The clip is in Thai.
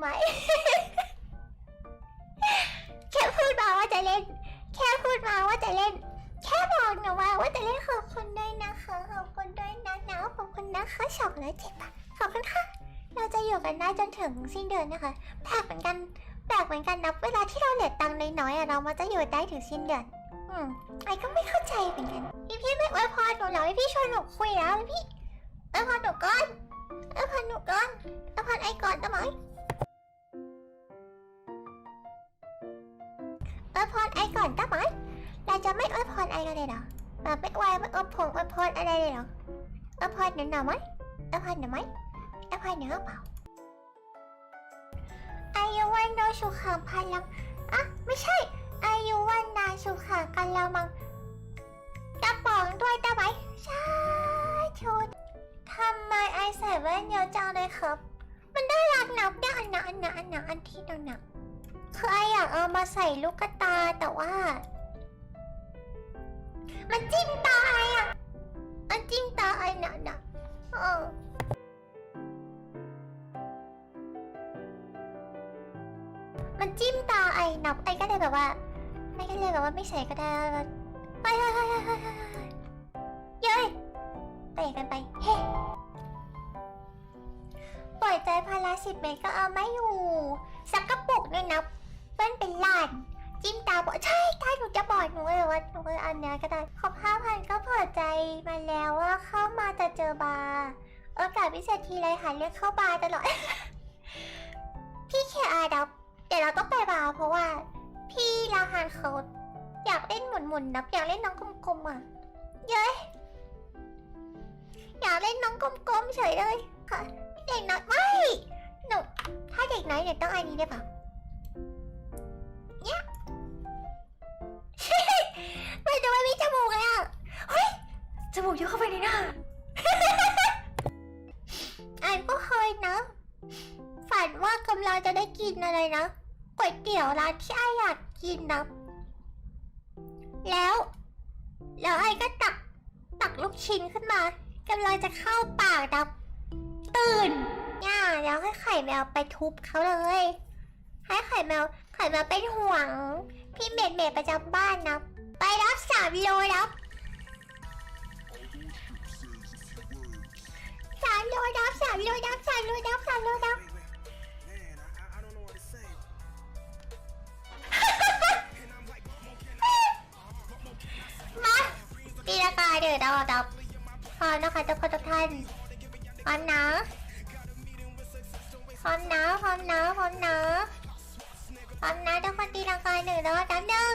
ไหม แค่พูดมาว่าจะเล่น แค่พูดมาว่าจะเล่น แค่บอกหนูมาว่าจะเล่นขอบคุณด้วยนะคะขอบคุณด้วยนะนะขอบคุณนะคะสองร้อยเจ็ดบาทขอบคุณค่ะ เราจะอยู่กันได้จนถึงสิ้นเดือนนะคะแปลกเหมือนกันแปลกเหมือนกันนะเวลาที่เราเหลือตังค์น้อยๆอะเรามันจะอยู่ได้ถึงสิ้นเดือนอืมไอ้ก็ไม่เข้าใจเหมือนกันพี่พี่ไม่อวยพรหนูเหรอพี่ชวนหนูคุยแล้วพี่อวยพรหนูก่อนอวยพรหนูก่อนอวยพรไอ้ก่อนได้ไหม จะไม่อวยพรไอ้กันเลยเหรอแบบไม่อวยไม่อวยพงอวยพรอะไรเลยเหรออวยพรหนูหน่อยไหมอวยพรหนูไหมอวยพรหนูเปล่าอายุวันโนสุขังพลังอะไม่ใช่อายุวันนาสุขากันละมังกระป๋องด้วยได้ไหมใช่ชุดทำไมไอใส่แว่นเยอะจังเลยครับ มันได้รักหนับได้อันหนะอันหนะอันหนะอันที่หนั่นนะคือไออยากเอามาใส่ลูกตาแต่ว่า มันจิ้มตาไออะมันจิ้มตาไอนะนะเออมันจิ้มตาไอนับไอก็เลยแบบว่า ไม่ก็เลยแบบว่าไม่ใส่ก็ได้ไปเฮ้ยเฮ้ยเฮ้ยเฮ้ยเฮ้ยเฮ้ยเย้ยเตะกันไป เฮ้ปล่อยใจพาราสิบเมตรก็เอาไม่อยู่ สักกระปุกเนี่ยนับ ช่หนูจะบอดหนูเลยว่าหนูก็อันเนี้ยก็ได้ขอบห้าพันก็พอใจมาแล้วว่าเข้ามาจะเจอบาร์โอกาสพิเศษทีไรหาเรียกเข้าบาร์ตลอด พี่เคอาดับเดี๋ยวเราต้องไปบาร์เพราะว่า พี่ลาฮานเขาอยากเล่นหมุนๆนับอยากเล่นน้องกลมๆอะ เย้ยอยากเล่นน้องกลมๆเฉยเลยค่ะเด็กน้อยไม่หนูถ้าเด็กน้อยเด็กต้องอันนี้ได้ปะ เยอะเข้าไปในหน้าอันก็เคยนะ ฝันว่ากำลังจะได้กินอะไรนะก๋วยเตี๋ยวร้านที่ไออยากกินนะ แล้ว แล้วไอก็ตัก ตักลูกชิ้นขึ้นมากำลังจะเข้าปากนะตื่นย่าแล้วให้ไข่แมวไปทุบเขาเลย ให้ไข่แมวไข่แมวเป็นห่วง พี่เมดเมดประจำบ้านนะ ไปรับสามโลรับ รับสามโลรับสามโลรับสามโลรับ Man, I, I don't know what to say. มาตีละกาเดือดอาดับพร้อมนะคะทุกคนทุกท่านพร้อมนะพร้อมนะพร้อมนะพร้อมนะพร้อมนะทุกคนตีละกาหนึ่งแล้วนับหนึ่ง